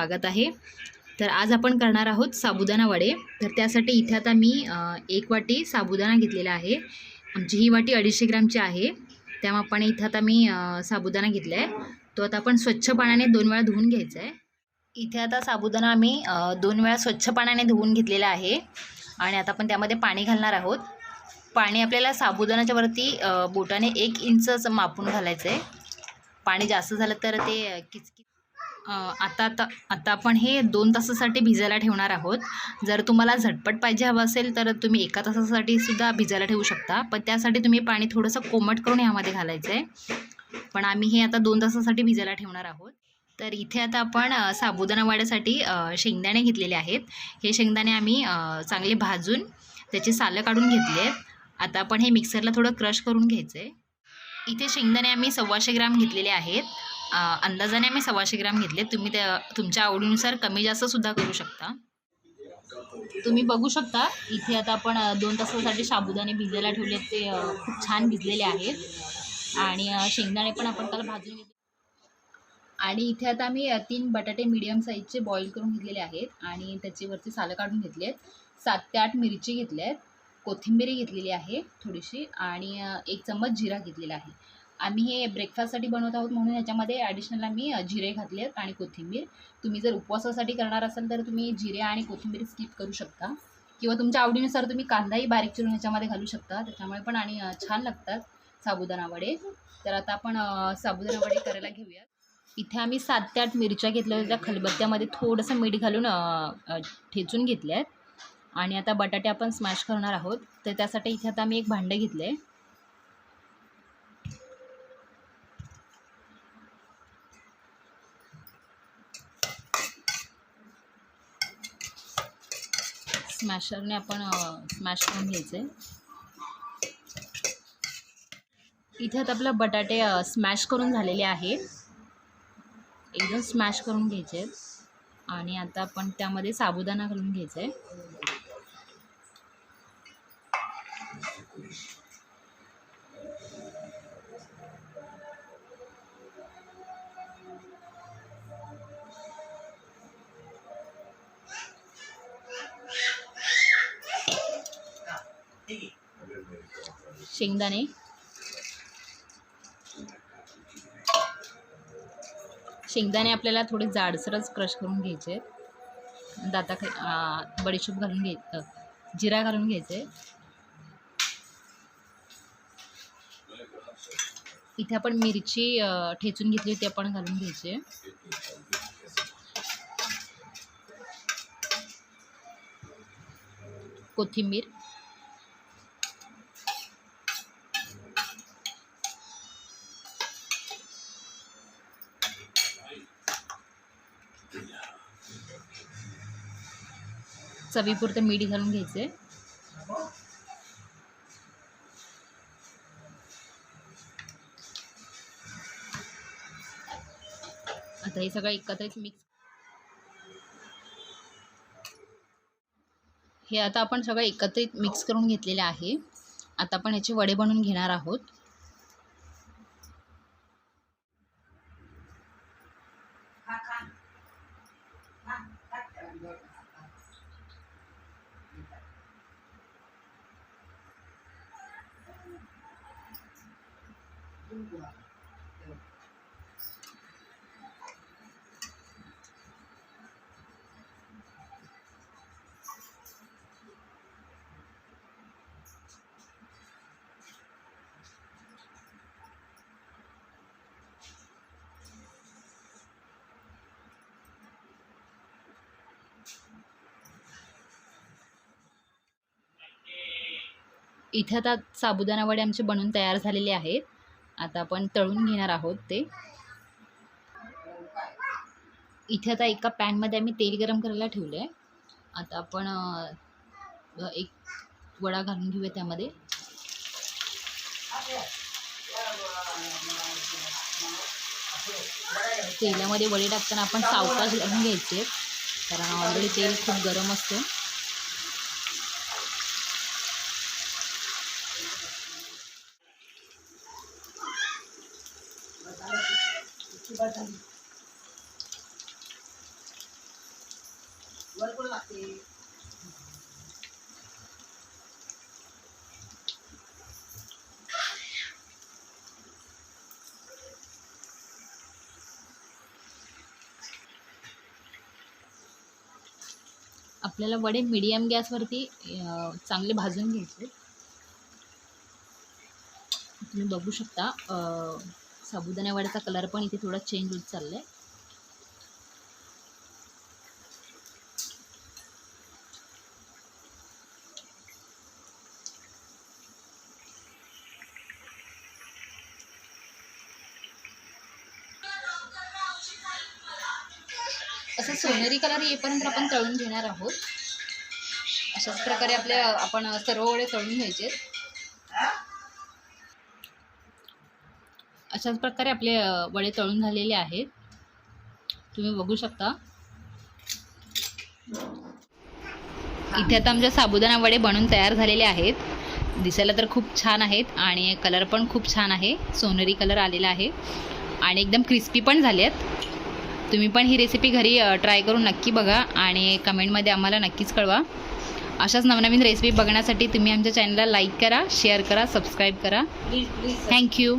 स्वागत आहे. तर आज आपण करणार आहोत साबुदाणा वडे. तर त्यासाठी इथे आता मी एक वाटी साबुदाणा घेतलेला आहे. आमची ही वाटी अडीचशे ग्रामची आहे. त्या मापाने इथं आता मी साबुदाणा घेतला आहे तो आता आपण स्वच्छ पाण्याने दोन वेळा धुवून घ्यायचा आहे इथे आता साबुदाणा आम्ही दोन वेळा स्वच्छ पाण्याने धुवून घेतलेला आहे. आणि आता आपण त्यामध्ये पाणी घालणार आहोत. पाणी आपल्याला साबुदाण्याच्या वरती बोटाने एक इंचच मापून घालायचं आहे पाणी जास्त झालं तर ते किचकिच आता आता आता आपण हे दोन तासासाठी भिजायला ठेवणार आहोत. जर तुम्हाला झटपट पाहिजे हवं असेल तर तुम्ही एका तासासाठी सुद्धा भिजायला ठेवू शकता. पण त्यासाठी तुम्ही पाणी थोडंसं कोमट करून ह्यामध्ये घालायचं आहे पण आम्ही हे आता दोन तासासाठी भिजायला ठेवणार आहोत. तर इथे आता आपण साबुदाणा वाड्यासाठी शेंगदाणे घेतलेले आहेत. हे शेंगदाणे आम्ही चांगले भाजून त्याची सालं काढून घेतली आहेत. आता आपण हे मिक्सरला थोडं क्रश करून घ्यायचं आहे इथे शेंगदाणे आम्ही सव्वाशे ग्राम घेतलेले आहेत. अंदाजाने आम्ही सव्वाशे ग्राम घेतले. तुम्ही त्या तुमच्या आवडीनुसार कमी जास्त सुद्धा करू शकता. तुम्ही बघू शकता इथे आता आपण दोन तासासाठी साबुदाणे भिजायला ठेवले ते खूप छान भिजलेले आहेत. आणि शेंगदाणे पण आपण त्याला भाजून घेतले. आणि इथे आता आम्ही तीन बटाटे मीडियम साईजचे बॉईल करून घेतलेले आहेत. आणि त्याच्यावरती सालं काढून घेतली आहेत सात ते आठ मिरची घेतल्या आहेत कोथिंबीर घेतलेली आहे थोडीशी. आणि एक चम्मच जिरा घेतलेला आहे. आम्ही हे ब्रेकफास्टसाठी बनवत आहोत म्हणून ह्याच्यामध्ये ॲडिशनल आम्ही जिरे घातले आहेत आणि कोथिंबीर. तुम्ही जर उपवासासाठी करणार असाल तर तुम्ही जिरे आणि कोथिंबीर स्किप करू शकता. किंवा तुमच्या आवडीनुसार तुम्ही कांदाही बारीक चिरून ह्याच्यामध्ये घालू शकता. त्याच्यामुळे पण आणि छान लागतात साबुदाणा वडे. तर आता आपण अ, साबुदाणा वडे करायला घेऊयात. इथे आम्ही सात ते आठ मिरच्या घेतल्या होत्या. त्या खलबत्त्यामध्ये थोडंसं मीठ घालून ठेचून घेतल्या आहेत. आणि आता बटाटे आपण स्मॅश करणार आहोत. तर त्यासाठी इथे आता आम्ही एक भांडं घेतलं आहे स्मॅशरने आपण स्मॅश करून घ्यायचं. आहे इथे आता आपलं बटाटे स्मॅश करून झालेले आहेत. एकदम स्मॅश करून घ्यायचे. आहेत आणि आता आपण त्यामध्ये साबुदाणा घालून घ्यायचा. आहे शेंगदाणे. शेंगदाणे आपल्याला थोडे जाडसरच क्रश करून घ्यायचे. दाता बडीशूप घालून घ्याय जिरा घालून घ्यायचे. इथे आपण मिरची ठेचून घेतली होती आपण घालून घ्यायची. कोथिंबीर. चवीपुरतं मीठ घालून घ्यायचे. आता हे सगळं एकत्रित मिक्स हे आता आपण सगळं एकत्रित मिक्स करून घेतलेलं आहे. आता आपण याचे वडे बनवून घेणार आहोत. इथे आता साबुदाणा वडे आमचे बनवून तयार झालेले आहेत. आता आपण तळून घेणार आहोत ते. इथे आता एका पॅनमध्ये आम्ही तेल गरम करायला ठेवलं आहे आता आपण एक वडा घालून घेऊया त्यामध्ये. तेलामध्ये वडे टाकताना आपण सावकाश घालून घ्यायचे कारण ऑलरेडी तेल खूप गरम असतं. बदाम वरपूर लागते आपल्याला वडे मिडियम गॅसवरती चांगले भाजून घ्यायचे. तुम्ही बघू शकता साबुदाणा वड्याचा कलर पण इथे थोडा चेंज होत चालला आहे असं सोनेरी कलर येईपर्यंत आपण तळून घेणार आहोत. अशाच प्रकारे आपल्या आपण सर्व वडे तळून घ्यायचे अशाच प्रकारे आपले वडे तळून झालेले आहेत. तुम्ही बघू शकता. इथे आता आमच्या साबुदाणा वडे बनून तयार झालेले आहेत. दिसायला तर खूप छान आहेत आणि कलर पण खूप छान आहे. सोनेरी कलर आलेला आहे. आणि एकदम क्रिस्पी पण झाले आहेत तुम्ही पण ही रेसिपी घरी ट्राय करून नक्की बघा आणि कमेंटमध्ये आम्हाला नक्कीच कळवा. अशाच नवनवीन रेसिपी बघण्यासाठी तुम्ही आमच्या चॅनलला लाईक करा शेअर करा सबस्क्राईब करा. थँक्यू